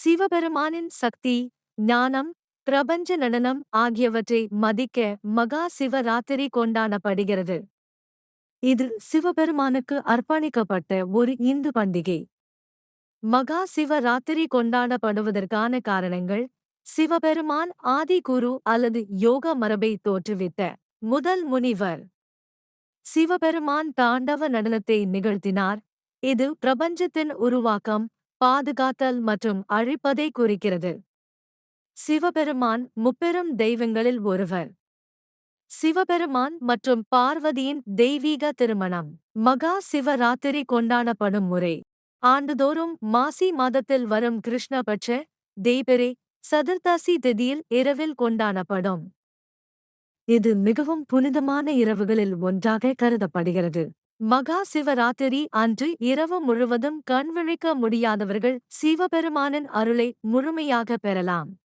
சிவபெருமானின் சக்தி ஞானம் பிரபஞ்ச நடனம் ஆகியவற்றை மதிக்க மகா சிவராத்திரி கொண்டாடப்படுகிறது. இது சிவபெருமானுக்கு அர்ப்பணிக்கப்பட்ட ஒரு இந்து பண்டிகை. மகா சிவராத்திரி கொண்டாடப்படுவதற்கான காரணங்கள் சிவபெருமான் ஆதி குரு அல்லது யோக மரபை தோற்றுவித்த முதல் முனிவர். சிவபெருமான் தாண்டவ நடனத்தை நிகழ்த்தினார். இது பிரபஞ்சத்தின் உருவாக்கம் பாதுகாத்தல் மற்றும் அழிப்பதை குறிக்கிறது. சிவபெருமான் முப்பெரும் தெய்வங்களில் ஒருவர். சிவபெருமான் மற்றும் பார்வதியின் தெய்வீக திருமணம். மகா சிவராத்திரி கொண்டாடப்படும் முறை. ஆண்டுதோறும் மாசி மாதத்தில் வரும் கிருஷ்ணபட்ச தேய்பிரை சதுர்தாசி திதியில் இரவில் கொண்டாடப்படும். இது மிகவும் புனிதமான இரவுகளில் ஒன்றாக கருதப்படுகிறது. மகா சிவராத்திரி அன்று இரவு முழுவதும் கண்விழிக்க முடியாதவர்கள் சிவபெருமானின் அருளை முழுமையாக பெறலாம்.